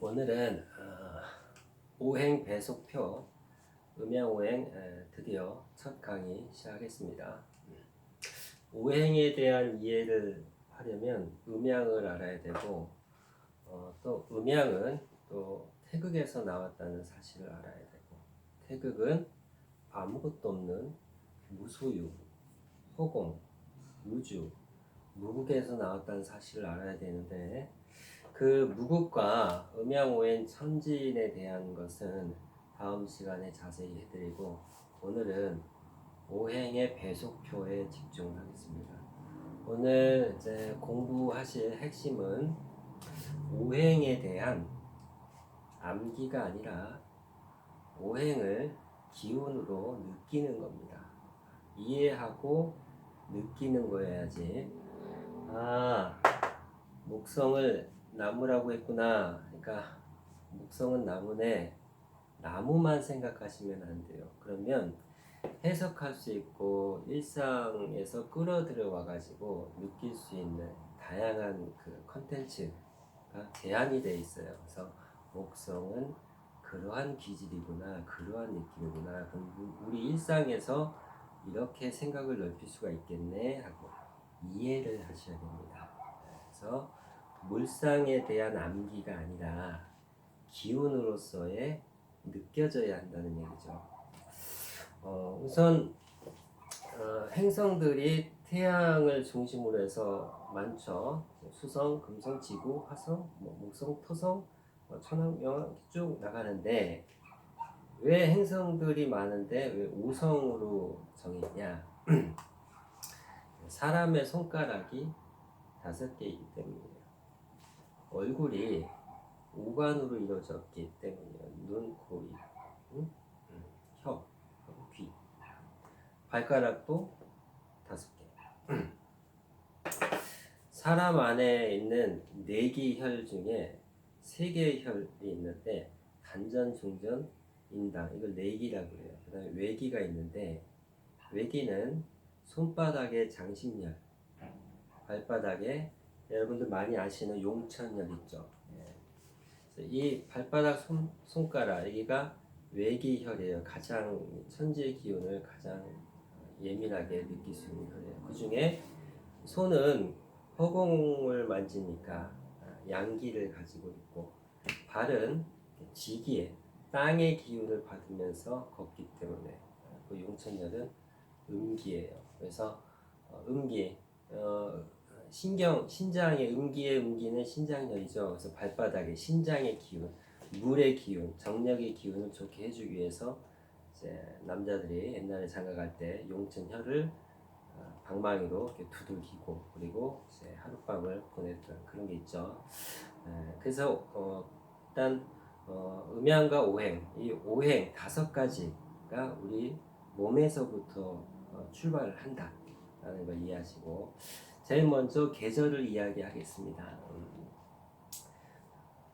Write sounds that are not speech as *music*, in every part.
오늘은 어, 오행 배속표 음양오행 에, 드디어 첫 강의 시작하겠습니다. 오행에 대한 이해를 하려면 음양을 알아야 되고 어, 또 음양은 또 태극에서 나왔다는 사실을 알아야 되고 태극은 아무것도 없는 무소유, 허공, 우주, 무국에서 나왔다는 사실을 알아야 되는데 그 무국과 음양오행 천진에 대한 것은 다음 시간에 자세히 해드리고 오늘은 오행의 배속표에 집중하겠습니다. 오늘 이제 공부하실 핵심은 오행에 대한 암기가 아니라 오행을 기운으로 느끼는 겁니다. 이해하고 느끼는 거여야지. 아, 목성을 나무라고 했구나. 그러니까 목성은 나무네. 나무만 생각하시면 안 돼요. 그러면 해석할 수 있고 일상에서 끌어들여 와 가지고 느낄 수 있는 다양한 그 컨텐츠가 제한이 돼 있어요. 그래서 목성은 그러한 기질이구나, 그러한 느낌이구나. 그럼 우리 일상에서 이렇게 생각을 넓힐 수가 있겠네 하고 이해를 하셔야 됩니다. 그래서 물상에 대한 암기가 아니라 기운으로서의 느껴져야 한다는 얘기죠. 어, 우선 어, 행성들이 태양을 중심으로 해서 많죠. 수성, 금성, 지구, 화성, 뭐, 목성, 토성, 뭐, 천왕, 영왕 쭉 나가는데 왜 행성들이 많은데 왜 우성으로 정했냐? *clears throat* 사람의 손가락이 다섯 개이기 때문이에요. 얼굴이 오관으로 이루어졌기 때문이에요. 눈, 코, 입, 응? 응, 혀, 귀. 발가락도 다섯 개. *clears throat* 사람 안에 있는 네개혈 중에 세 개의 혈이 있는데 단전, 중전, 인당 이걸 내기라고 해요. 그다음에 외기가 있는데 외기는 손바닥에 장신열, 발바닥에 여러분들 많이 아시는 용천열 있죠. 예. 이 발바닥 손, 손가락 여기가 외기혈이에요. 가장 천지의 기운을 가장 예민하게 느낄 수 있는 혈이에요. 그 중에 손은 허공을 만지니까 양기를 가지고 있고 발은 지기에 땅의 기운을 받으면서 걷기 때문에 그 용천열은 음기예요. 그래서 어, 음기 어, 신경 신장의 음기의 음기는 신장열이죠. 그래서 발바닥에 신장의 기운, 물의 기운, 정력의 기운을 좋게 해주기 위해서 이제 남자들이 옛날에 장가 갈 때 용천혈을 어, 방망이로 이렇게 두들기고 그리고 이제 하룻밤을 보냈던 그런 게 있죠. 에, 그래서 어, 일단 어, 음양과 오행, 이 오행 다섯 가지가 우리 몸에서부터 어, 출발을 한다라는 걸 이해하시고 제일 먼저 계절을 이야기하겠습니다. 음,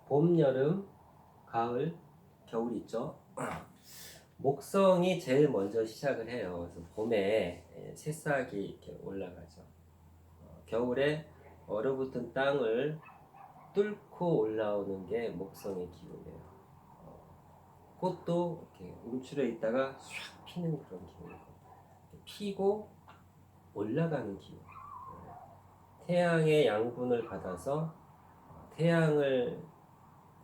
봄, 여름, 가을, 겨울 있죠. *clears throat* 목성이 제일 먼저 시작을 해요. 그래서 봄에 예, 새싹이 이렇게 올라가죠. 어, 겨울에 얼어붙은 땅을 뚫고 올라오는 게 목성의 기운이에요. 어, 꽃도 이렇게 움츠려 있다가 샥 피는 그런 기운이고 피고 올라가는 기운. 태양의 양분을 받아서 어, 태양을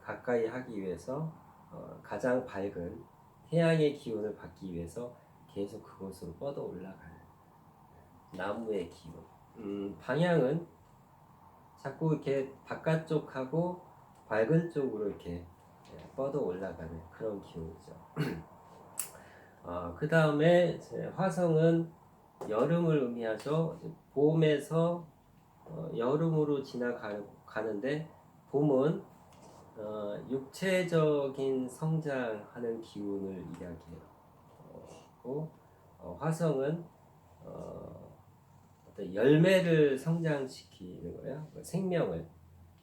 가까이 하기 위해서 어, 가장 밝은 태양의 기운을 받기 위해서 계속 그곳으로 뻗어 올라가는 나무의 기운. 음, 방향은 자꾸 이렇게 바깥쪽하고 밝은 쪽으로 이렇게 예, 뻗어 올라가는 그런 기운이죠. 어, *clears throat* 그 다음에 화성은 여름을 의미하죠. 봄에서 어, 여름으로 지나가는데 봄은 어, 육체적인 성장하는 기운을 이야기해요. 어, 어, 화성은 어, 어떤 열매를 성장시키는 거예요. 생명을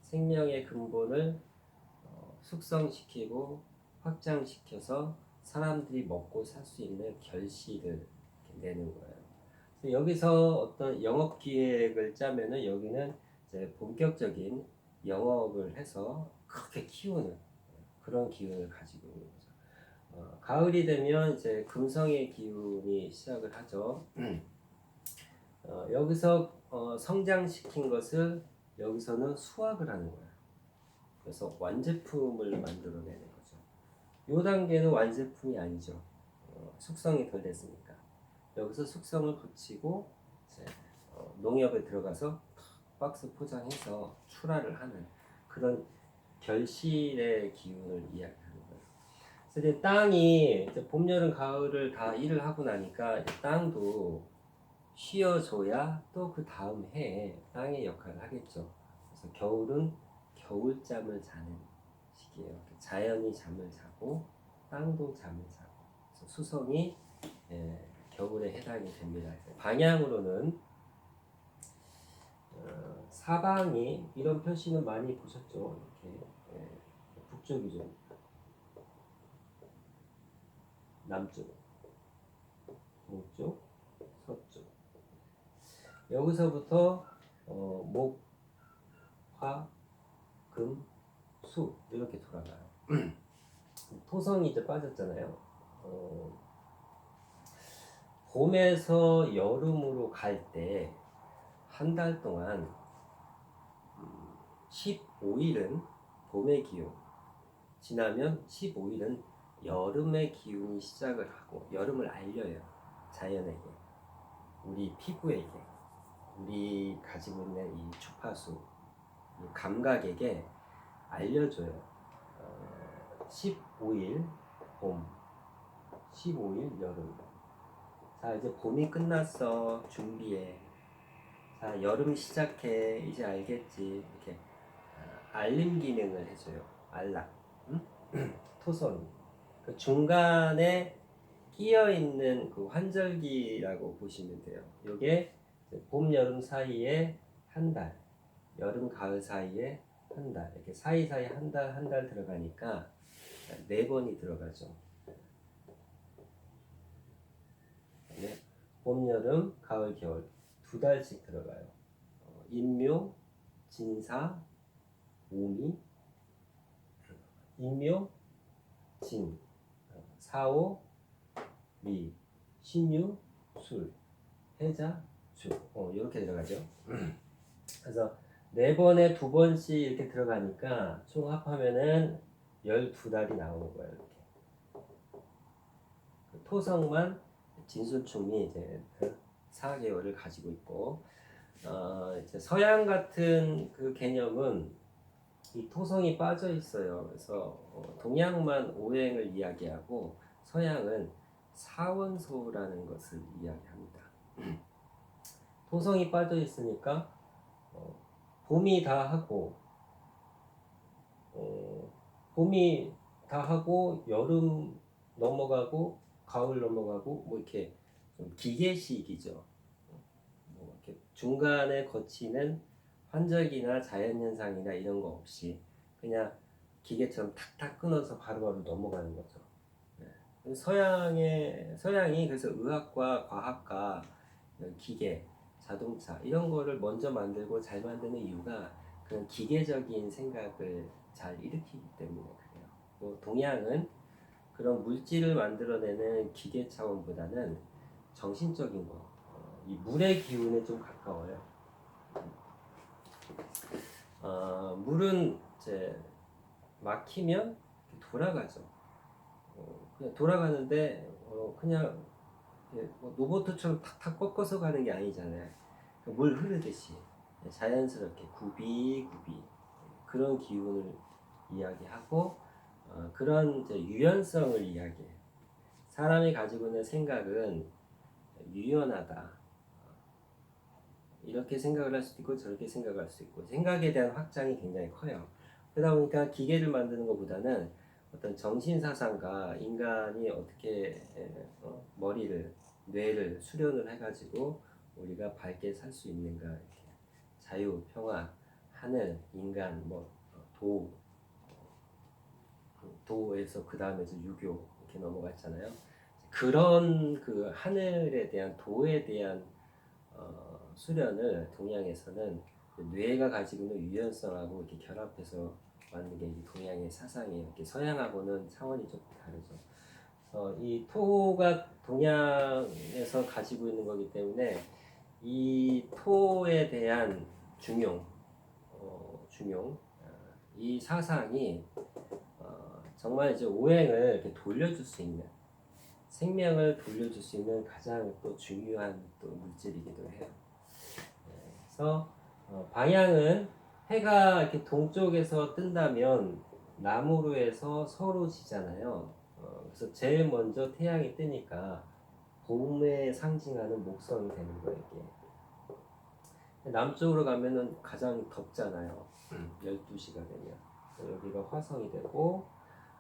생명의 근본을 어, 숙성시키고 확장시켜서 사람들이 먹고 살 수 있는 결실을 내는 거예요. 여기서 어떤 영업 기획을 짜면은 여기는 이제 본격적인 영업을 해서 크게 키우는 그런 기운을 가지고 있는 거죠. 어, 가을이 되면 이제 금성의 기운이 시작을 하죠. 어, 여기서 어, 성장시킨 것을 여기서는 수확을 하는 거예요. 그래서 완제품을 만들어내는 거죠. 이 단계는 완제품이 아니죠. 어, 숙성이 덜 됐으니까. 여기서 숙성을 거치고 이제 어, 농협에 들어가서 박스 포장해서 출하를 하는 그런 결실의 기운을 이야기하는 거예요. 그래서 이제 땅이 이제 봄, 여름, 가을을 다 일을 하고 나니까 땅도 쉬어줘야 또 그 다음 해에 땅의 역할을 하겠죠. 그래서 겨울은 겨울잠을 자는 시기예요. 자연이 잠을 자고 땅도 잠을 자고 수성이 예, 겨울에 해당이 됩니다. 방향으로는 어, 사방이 이런 표시는 많이 보셨죠. 북쪽이죠. 남쪽, 동쪽, 서쪽. 여기서부터 어, 목, 화, 금, 수 이렇게 돌아가요. *clears throat* 토성이 이제 빠졌잖아요. 어, 봄에서 여름으로 갈 때 한 달 동안 음, 15일은 봄의 기운 지나면 15일은 여름의 기운이 시작을 하고 여름을 알려요 자연에게. 우리 피부에게. 우리 가지고 있는 이 주파수 이 감각에게 알려줘요. 어, 15일 봄 15일 여름. 자 이제 봄이 끝났어 준비해. 자 여름 시작해. 이제 알겠지? 이렇게 아, 알림 기능을 해줘요. 알람. 응? *clears throat* 토성 그 중간에 끼어 있는 그 환절기라고 보시면 돼요 이게 봄 여름 사이에 한 달 여름 가을 사이에 한 달 이렇게 사이사이 한 달 한 달 들어가니까 네 번이 들어가죠 네. 봄, 여름, 가을, 겨울 두 달씩 들어가요. 어, 인묘, 진사, 오미, 인묘, 진, 어, 사오, 미, 신유, 술, 해자, 주. 어, 이렇게 들어가죠. *clears throat* 그래서 네 번에 두 번씩 이렇게 들어가니까 총 합하면은 12달이 나오는 거예요. 이렇게. 그 토성만 진수충이 이제 그 4개월을 가지고 있고 어, 이제 서양 같은 그 개념은 이 토성이 빠져 있어요. 그래서 어, 동양만 오행을 이야기하고 서양은 사원소라는 것을 이야기합니다. *clears throat* 토성이 빠져 있으니까 어, 봄이 다 하고 어, 봄이 다 하고 여름 넘어가고 가을 넘어가고 뭐 이렇게 좀 기계식이죠. 뭐 이렇게 중간에 거치는 환절기나 자연현상이나 이런 거 없이 그냥 기계처럼 탁탁 끊어서 바로바로 넘어가는 거죠. 네. 서양의 서양이 그래서 의학과 과학과 기계, 자동차 이런 거를 먼저 만들고 잘 만드는 이유가 그런 기계적인 생각을 잘 일으키기 때문에 그래요. 뭐 동양은 그런 물질을 만들어내는 기계 차원보다는 정신적인 거, 어, 이 물의 기운에 좀 가까워요. 어, 물은 이제 막히면 돌아가죠. 어, 그냥 돌아가는데 어, 그냥 뭐 로봇처럼 탁탁 꺾어서 가는 게 아니잖아요. 물 흐르듯이 자연스럽게 구비 구비 그런 기운을 이야기하고 어, 그런 유연성을 이야기해. 사람이 가지고 있는 생각은 유연하다. 이렇게 생각을 할 수도 있고 저렇게 생각할 수 있고 생각에 대한 확장이 굉장히 커요. 그러다 보니까 기계를 만드는 것보다는 어떤 정신 사상과 인간이 어떻게 어, 머리를 뇌를 수련을 해가지고 우리가 밝게 살 수 있는가 이렇게 자유, 평화, 하늘, 인간, 뭐 도, 그 도에서 그 다음에서 유교 이렇게 넘어갔잖아요. 그런 그 하늘에 대한 도에 대한 어, 수련을 동양에서는 그 뇌가 가지고 있는 유연성하고 이렇게 결합해서 만든 게이 동양의 사상이에요. 이렇게 서양하고는 차원이 좀 다르죠. 어, 이 토가 동양에서 가지고 있는 거기 때문에 이 토에 대한 중용, 어, 중용, 어, 이 사상이 어, 정말 이제 오행을 이렇게 돌려줄 수 있는 생명을 돌려줄 수 있는 가장 또 중요한 또 물질이기도 해요. 네, 그래서 어, 방향은 해가 이렇게 동쪽에서 뜬다면 남으로 해서 서로 지잖아요. 어, 그래서 제일 먼저 태양이 뜨니까 봄에 상징하는 목성이 되는 거예요. 이게. 남쪽으로 가면은 가장 덥잖아요. 12시가 되면. 그래서 여기가 화성이 되고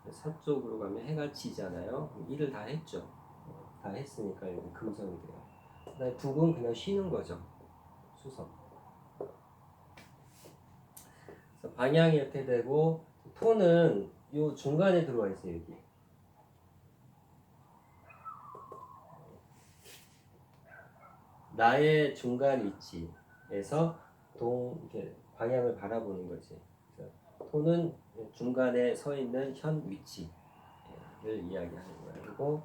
서쪽으로 가면 해가 지잖아요. 일을 다 했죠. 어, 다 했으니까 여기 금성이 돼요. 북은 그냥 쉬는 거죠. 수성. 그래서 방향이 이렇게 되고 토는 요 중간에 들어와 있어요 여기. 나의 중간 위치에서 동 이렇게 방향을 바라보는 거지. 토는 중간에 서 있는 현 위치를 이야기하는 거야. 그리고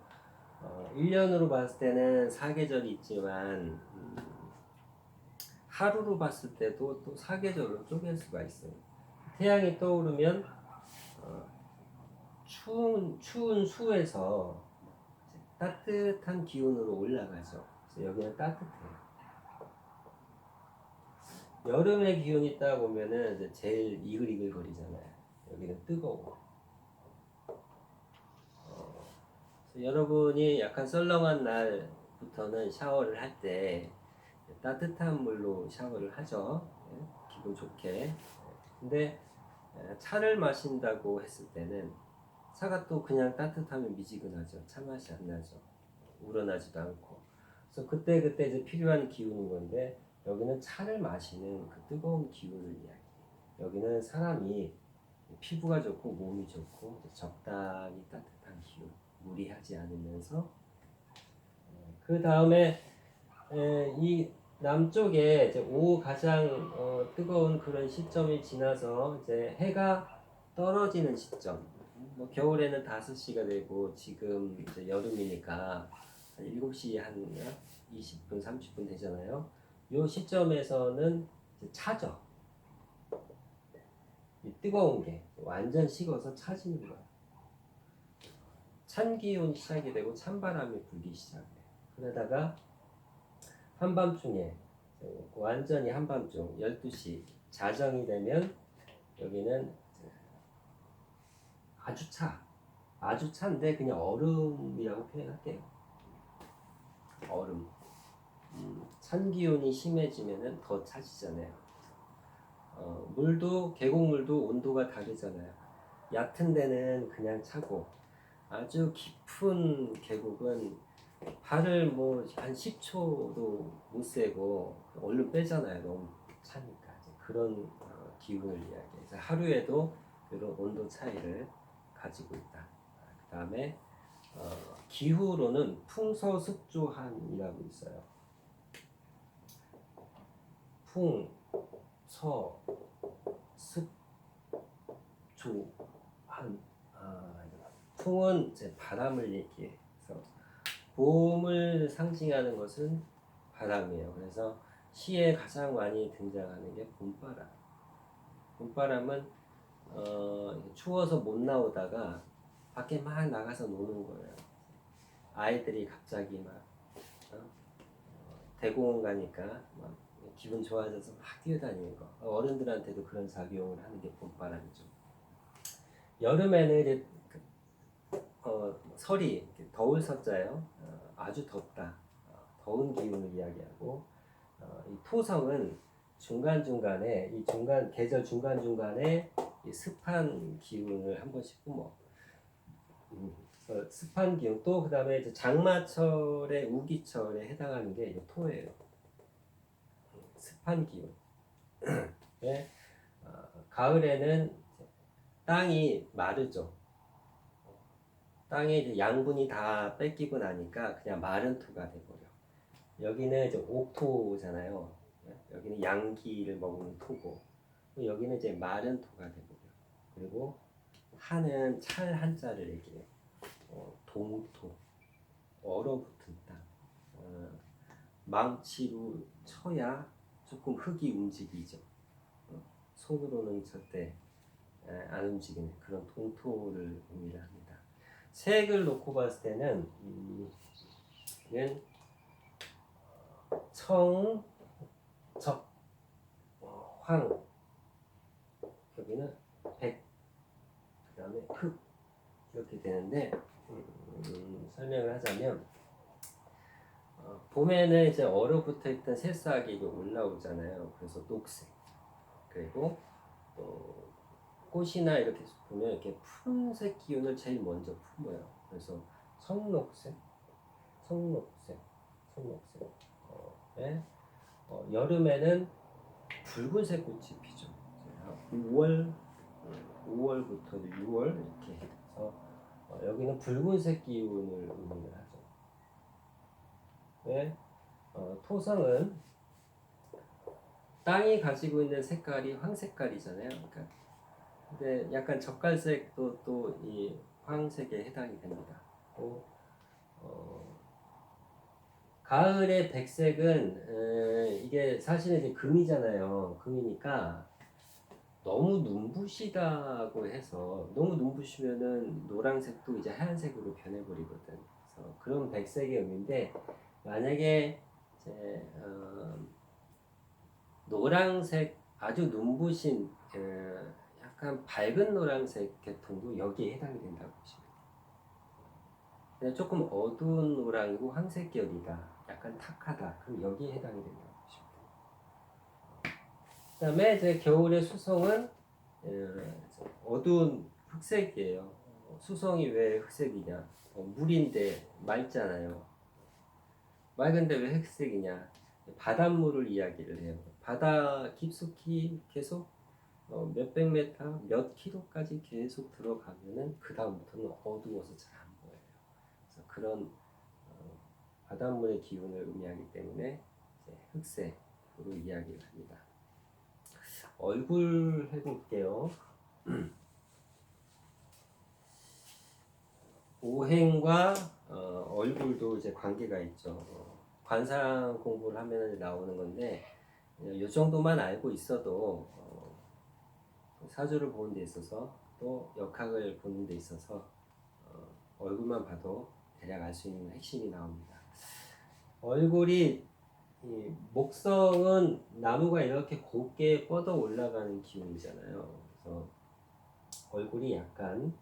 어, 1년으로 봤을 때는 사계절이 있지만 음, 하루로 봤을 때도 또 사계절로 쪼갤 수가 있어요. 태양이 떠오르면 어, 추운 추운 수에서 따뜻한 기온으로 올라가죠. 그래서 여기는 따뜻해요. 여름의 기온이 있다 보면은 이제 제일 이글이글 거리잖아요. 여기는 뜨거워. 어, 여러분이 약간 썰렁한 날부터는 샤워를 할때 따뜻한 물로 샤워를 하죠. 예, 기분 좋게. 근데 에, 차를 마신다고 했을 때는 차가 또 그냥 따뜻하면 미지근하죠. 차 맛이 안 나죠. 우러나지도 않고. 그래서 그때 그때 이제 필요한 기운인 건데 여기는 차를 마시는 그 뜨거운 기운을 이야기해요. 여기는 사람이 피부가 좋고 몸이 좋고 적당히 따뜻한 기운, 무리하지 않으면서 그 다음에 이 남쪽에 이제 오후 가장 어, 뜨거운 그런 시점이 지나서 이제 해가 떨어지는 시점. 뭐 겨울에는 5시가 되고 지금 이제 여름이니까 한 7시 한 20분, 30분 되잖아요. 요 시점에서는 이제 차죠. 이 뜨거운 게 완전 식어서 차지는 거야. 찬 기온이 시작이 되고 찬 바람이 불기 시작해. 그러다가 한밤중에 완전히 한밤중 12시 자정이 되면 여기는 아주 차. 아주 차인데 그냥 얼음이라고 표현할게요. 얼음. 음, 찬 기온이 심해지면은 더 차지잖아요. 어, 물도 계곡물도 온도가 다르잖아요. 얕은 데는 그냥 차고 아주 깊은 계곡은 발을 뭐 한 10초도 못 세고 얼른 빼잖아요. 너무 차니까 이제 그런 어, 기운을 이야기해서 하루에도 이런 온도 차이를 가지고 있다. 그 다음에 어, 기후로는 풍서습조한이라고 있어요. 풍, 서, 습, 조, 한. 아, 풍은 이제 바람을 얘기해. 봄을 상징하는 것은 바람이에요. 그래서 시에 가장 많이 등장하는 게 봄바람. 봄바람은 어, 추워서 못 나오다가 밖에 막 나가서 노는 거예요. 아이들이 갑자기 막 어? 대공원 가니까 막 기분 좋아져서 막 뛰어다니는 거. 어른들한테도 그런 작용을 하는 게 봄바람이죠. 여름에는 이제 그, 어, 설이 더울 서자요. 어, 아주 덥다. 어, 더운 기운을 이야기하고 어, 이 토성은 중간 중간에 이 중간 계절 중간 중간에 이 습한 기운을 한 번씩 뿜어. 음, 습한 기운 또 그다음에 이제 장마철의 우기철에 해당하는 게 토예요. 습한 기운. *clears throat* 네. 어, 가을에는 땅이 마르죠. 땅에 이제 양분이 다 뺏기고 나니까 그냥 마른 토가 돼버려. 여기는 이제 옥토잖아요. 여기는 양기를 먹는 토고, 여기는 이제 마른 토가 돼버려. 그리고 한은 찰 한자를 얘기해. 어, 동토, 얼어붙은 땅. 어, 망치로 쳐야 조금 흙이 움직이죠. 어, 손으로는 절대 에, 안 움직이는 그런 동토를 의미를 합니다. 색을 놓고 봤을 때는 이, 는 청, 적, 어, 황, 여기는 백, 그 다음에 흑. 이렇게 되는데 음, 설명을 하자면 어, 봄에는 이제 얼어붙어 있던 새싹이 올라오잖아요. 그래서 녹색. 그리고 또 꽃이나 이렇게 보면 이렇게 푸른색 기운을 제일 먼저 품어요. 그래서 청록색, 청록색, 청록색. 어, 네. 어, 여름에는 붉은색 꽃이 피죠. 5월, 5월부터 6월 이렇게 해서 어, 여기는 붉은색 기운을 의미를 하죠. 네. 어, 토성은 땅이 가지고 있는 색깔이 황색깔이잖아요. 그러니까 근데 약간 젓갈색도 또 이 황색에 해당이 됩니다. 또 어, 가을의 백색은 에, 이게 사실은 이제 금이잖아요. 금이니까 너무 눈부시다고 해서 너무 눈부시면은 노란색도 이제 하얀색으로 변해버리거든. 그래서 그런 백색의 의미인데 만약에 이제 어, 노란색 아주 눈부신 어, 약간 밝은 노란색 계통도 여기에 해당이 된다고 보시면 돼요. 조금 어두운 노랑이고 황색 계열이다. 약간 탁하다. 그럼 여기에 해당이 된다고 보시면 돼요. 그 다음에 이제 겨울의 수성은 어, 어두운 흑색이에요. 어, 수성이 왜 흑색이냐? 어, 물인데 맑잖아요. 맑은데 왜 흑색이냐? 바닷물을 이야기를 해요. 바다 깊숙이 계속 어, 몇백 메타, 몇 킬로까지 계속 들어가면은 그 다음부터는 어두워서 잘 안 보여요. 그래서 그런 어, 바닷물의 기운을 의미하기 때문에 흑색으로 이야기를 합니다. 얼굴 해볼게요. *clears throat* 오행과 어, 얼굴도 이제 관계가 있죠. 어, 관상 공부를 하면 나오는 건데 이 정도만 알고 있어도 어, 사주를 보는 데 있어서 또 역학을 보는 데 있어서 어, 얼굴만 봐도 대략 알 수 있는 핵심이 나옵니다. 얼굴이 이 목성은 나무가 이렇게 곱게 뻗어 올라가는 기운이잖아요. 그래서 얼굴이 약간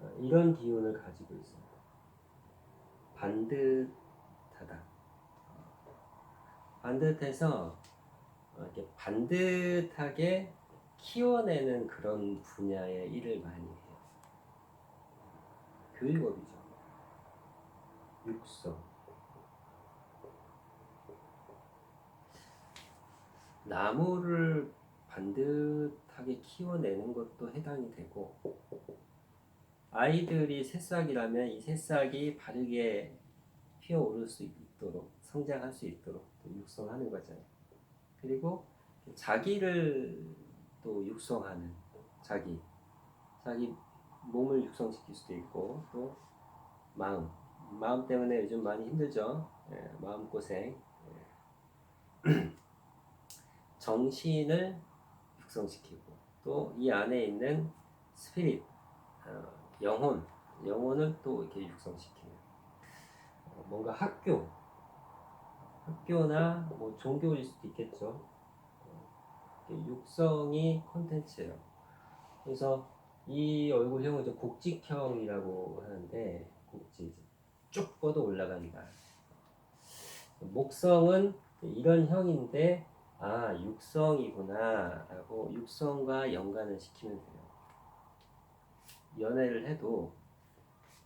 어, 이런 기운을 가지고. 반듯하다. 어, 반듯해서 어, 이렇게 반듯하게 키워내는 그런 분야의 일을 많이 해요. 교육업이죠. 육성. 나무를 반듯하게 키워내는 것도 해당이 되고 아이들이 새싹이라면 이 새싹이 바르게 피어오를 수 있도록 성장할 수 있도록 또 육성하는 거잖아요. 그리고 자기를 또 육성하는 자기 자기 몸을 육성시킬 수도 있고 또 마음 마음 때문에 요즘 많이 힘들죠. 예, 마음 고생. 예. *clears throat* 정신을 육성시키고 또 이 안에 있는 스피릿 어, 영혼 영혼을 또 이렇게 육성시키는 어, 뭔가 학교 학교나 뭐 종교일 수도 있겠죠. 어, 육성이 콘텐츠예요. 그래서 이 얼굴형은 이제 곡직형이라고 하는데 곡지 쭉 뻗어 올라간다. 목성은 이런 형인데 아 육성이구나라고 육성과 연관을 시키면 돼요. 연애를 해도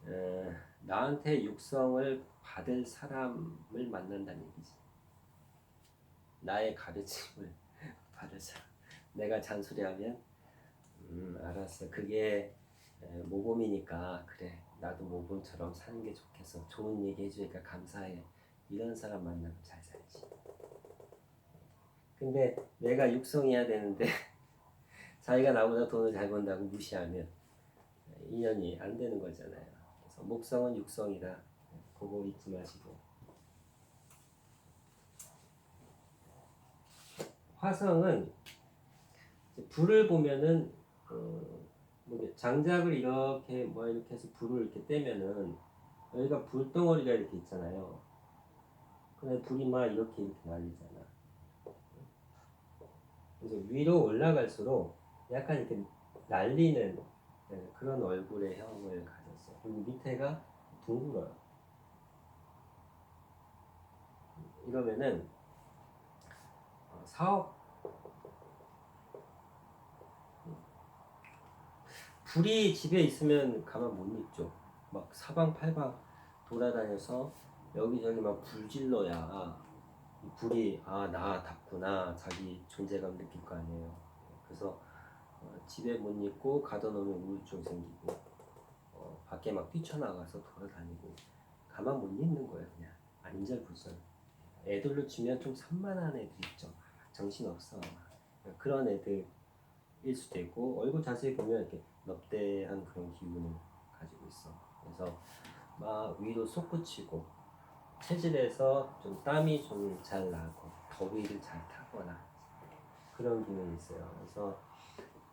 에, 나한테 육성을 받을 사람을 만난다는 얘기지. 나의 가르침을 *laughs* 받을 사람. 내가 잔소리하면 음, 알았어. 그게 에, 모범이니까 그래. 나도 모범처럼 사는 게 좋겠어. 좋은 얘기 해주니까 감사해. 이런 사람 만나면 잘 살지. 근데 내가 육성해야 되는데 *laughs* 자기가 나보다 돈을 잘 번다고 무시하면 인연이 안 되는 거잖아요. 그래서 목성은 육성이다. 그거 잊지 마시고. 화성은 이제 불을 보면은 어, 뭐 장작을 이렇게 뭐 이렇게 해서 불을 이렇게 떼면은 여기가 불덩어리가 이렇게 있잖아요. 근데 불이 막 이렇게 이렇게 날리잖아. 그래서 위로 올라갈수록 약간 이렇게 날리는 네, 그런 얼굴의 형을 가졌어. 그리고 밑에가 둥글어요. 이러면은 어, 사업 불이 집에 있으면 가만 못 있죠. 막 사방팔방 돌아다녀서 여기저기 막 불질러야 이 불이 아 나답구나 자기 존재감 느낄 거 아니에요. 그래서 어, 집에 못 있고 가둬놓으면 우울증 생기고 어, 밖에 막 뛰쳐나가서 돌아다니고 가만 못 있는 거예요 그냥 안절부절 애들로 치면 좀 산만한 애들 있죠. 정신 없어. 그런 애들일 수도 있고 얼굴 자세히 보면 이렇게 넙대한 그런 기운을 가지고 있어. 그래서 막 위로 솟구치고 체질에서 좀 땀이 좀 잘 나고 더위를 잘 타거나 그런 기운이 있어요. 그래서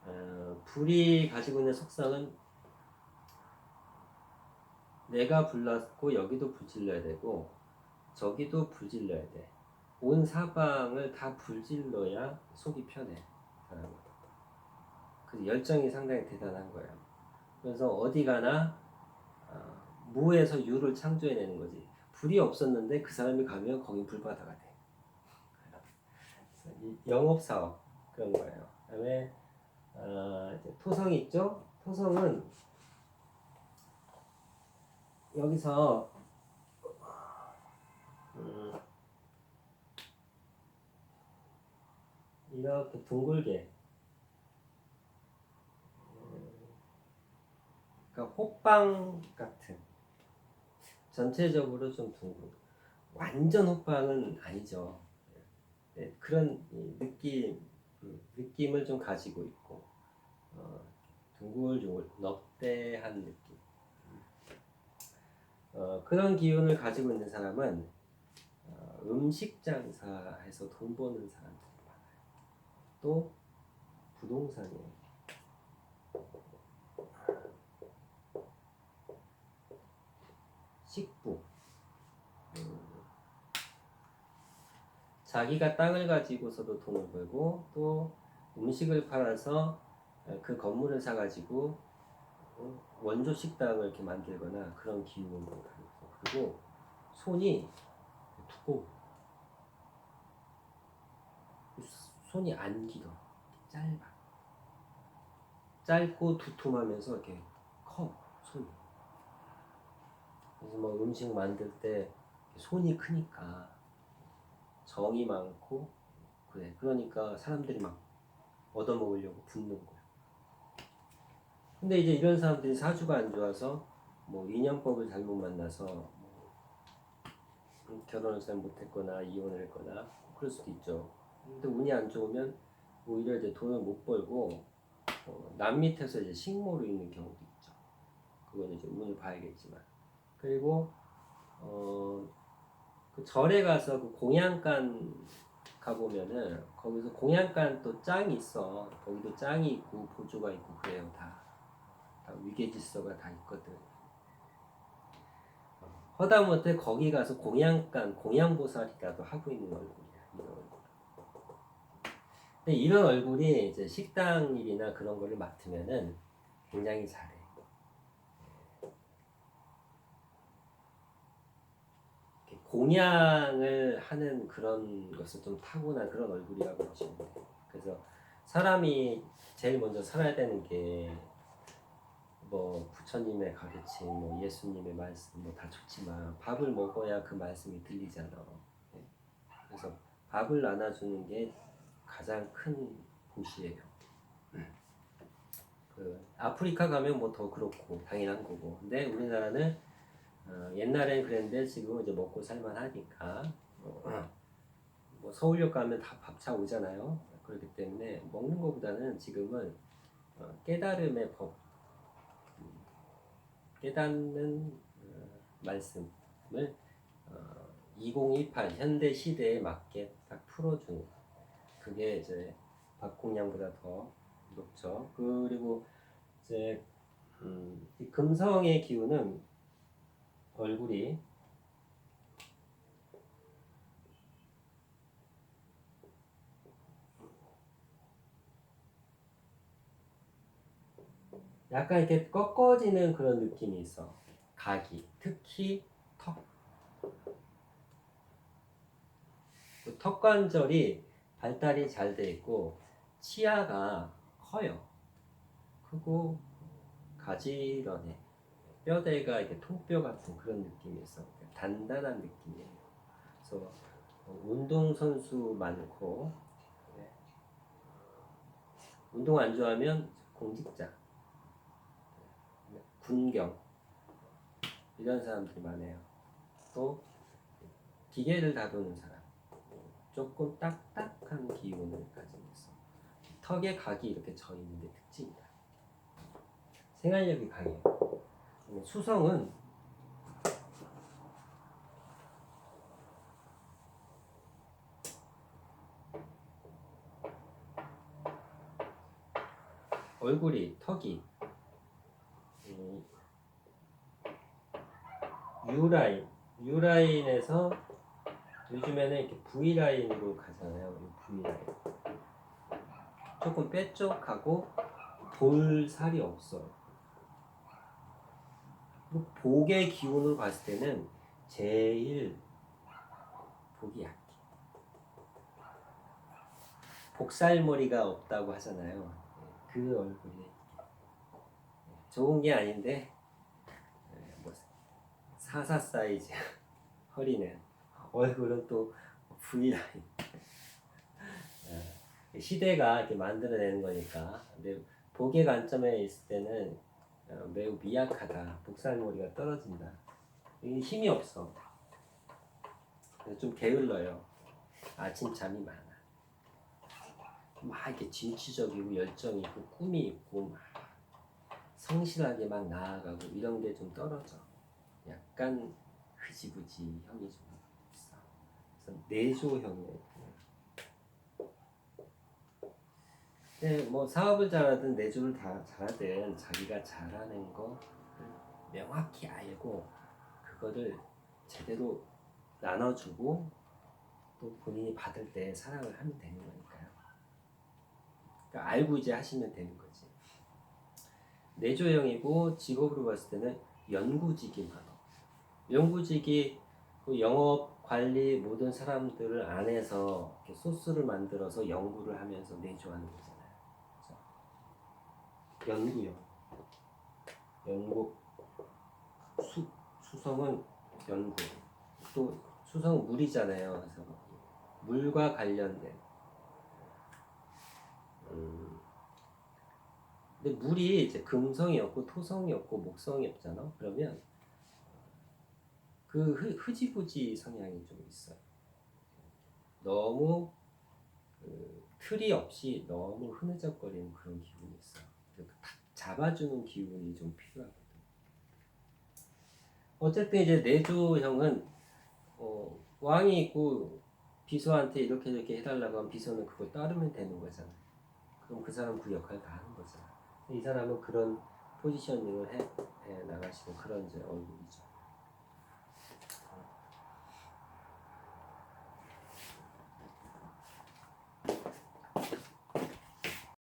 어, 불이 가지고 있는 속성은 내가 불났고 여기도 불질러야 되고 저기도 불질러야 돼. 온 사방을 다 불질러야 속이 편해. 그 열정이 상당히 대단한 거예요. 그래서 어디 가나 어, 무에서 유를 창조해내는 거지. 불이 없었는데 그 사람이 가면 거기 불바다가 돼. 그래서 이 영업 사업 그런 거예요. 그다음에 어, 이제 토성이 있죠? 토성은 여기서 음, 이렇게 둥글게. 음, 그러니까 호빵 같은. 전체적으로 좀 둥근 완전 호빵은 아니죠. 네, 그런 이 느낌 음, 느낌을 좀 가지고 있고 어, 둥글둥글 넙대한 느낌. 어, 그런 기운을 가지고 있는 사람은 어, 음식 장사해서 돈 버는 사람들이 많아요. 또 부동산이에요. 식부 음, 자기가 땅을 가지고서도 돈을 벌고 또 음식을 팔아서 그 건물을 사가지고 어, 원조 식당을 이렇게 만들거나 그런 기운을 가지고. 그리고 손이 두꺼워. 손이 안 길어. 짧아. 짧고 두툼하면서 이렇게 커 손이. 그래서 뭐 음식 만들 때 손이 크니까 정이 많고 그래. 그러니까 사람들이 막 얻어먹으려고 붙는 거야. 근데 이제 이런 사람들이 사주가 안 좋아서 뭐 인연법을 잘못 만나서 뭐 결혼을 잘 못했거나 이혼을 했거나 그럴 수도 있죠. 근데 운이 안 좋으면 오히려 이제 돈을 못 벌고 어, 남 밑에서 이제 식모로 있는 경우도 있죠. 그거는 이제 운을 봐야겠지만 그리고 어, 그 절에 가서 그 공양간 가보면은 거기서 공양간 또 짱이 있어. 거기도 짱이 있고 보조가 있고 그래요 다. 다 위계질서가 다 있거든. 허다못해 거기 가서 공양간 공양보살이라도 하고 있는 얼굴이야. 이런 얼굴. 근데 이런 얼굴이 이제 식당 일이나 그런 거를 맡으면은 굉장히 잘해. 공양을 하는 그런 것을 좀 타고난 그런 얼굴이라고 보시면 돼요. 그래서 사람이 제일 먼저 살아야 되는 게 뭐 부처님의 가르침, 뭐 예수님의 말씀 뭐 다 좋지만 밥을 먹어야 그 말씀이 들리잖아. 네. 그래서 밥을 나눠주는 게 가장 큰 보시예요. 그 아프리카 가면 뭐 더 그렇고 당연한 거고. 근데 우리나라는 어, 옛날엔 그랬는데 지금 이제 먹고 살만하니까 어, 뭐 서울역 가면 다 밥차 오잖아요. 그렇기 때문에 먹는 것보다는 지금은 어, 깨달음의 법, 음, 깨닫는 어, 말씀을 어, 2028 현대 시대에 맞게 딱 풀어주는 그게 이제 박공량보다 더 높죠. 그리고 이제 음, 이 금성의 기운은 얼굴이 약간 이렇게 꺾어지는 그런 느낌이 있어. 각이 특히 턱. 그 턱관절이 발달이 잘 돼 있고 치아가 커요. 크고 가지런해. 뼈대가 이렇게 통뼈 같은 그런 느낌이 있어. 단단한 느낌이에요. 그래서 운동 선수 많고 네. 운동 안 좋아하면 공직자, 네. 군경 이런 사람들이 많아요. 또 기계를 다루는 사람, 조금 딱딱한 기운을 가지고 있어. 턱에 각이 이렇게 져 있는 게 특징이다. 생활력이 강해요. 수성은 얼굴이 턱이 이 U라인 U라인에서 요즘에는 이렇게 V라인으로 가잖아요. 이 V라인 조금 뾰족하고 볼 살이 없어요. 복의 기운을 봤을 때는 제일 복이 약해. 복살머리가 없다고 하잖아요. 그 얼굴이 좋은 게 아닌데 44 사이즈 *laughs* 허리는 얼굴은 또 V 라인. 예, 시대가 이렇게 만들어내는 거니까. 근데 복의 관점에 있을 때는 어, 매우 미약하다. 복살머리가 떨어진다. 힘이 없어. 좀 게을러요. 아침 잠이 많아. 막 이렇게 진취적이고 열정 있고 꿈이 있고 막 성실하게 막 나아가고 이런 게 좀 떨어져. 약간 흐지부지 형이 좀 있어. 그래서 내조형이에요. 네, 뭐 사업을 잘하든 내조를 다 잘하든 자기가 잘하는 거 명확히 알고 그거를 제대로 나눠주고 또 본인이 받을 때 사랑을 하면 되는 거니까요. 그러니까 알고 이제 하시면 되는 거지. 내조형이고 직업으로 봤을 때는 연구직이 많아. 연구직이 그 영업 관리 모든 사람들을 안에서 이렇게 소스를 만들어서 연구를 하면서 내조하는 거잖아요. 그래서 연구형. 연구 수 수성은 연구. 또 수성은 물이잖아요. 그래서 물과 관련된. 음. 근데 물이 이제 금성이 없고 토성이 없고 목성이 없잖아. 그러면 그 흐, 흐지부지 성향이 좀 있어요. 너무 그 틀이 없이 너무 흐느적거리는 그런 기분이 있어요. 딱 잡아주는 기운이 좀 필요하거든. 어쨌든 이제 내조형은 어, 왕이 있고 비서한테 이렇게 이렇게 해달라고 하면 비서는 그거 따르면 되는 거잖아. 그럼 그 사람 그 역할 다 하는 거잖아. 이 사람은 그런 포지셔닝을 해, 해 나가시는 그런 이제 얼굴이죠.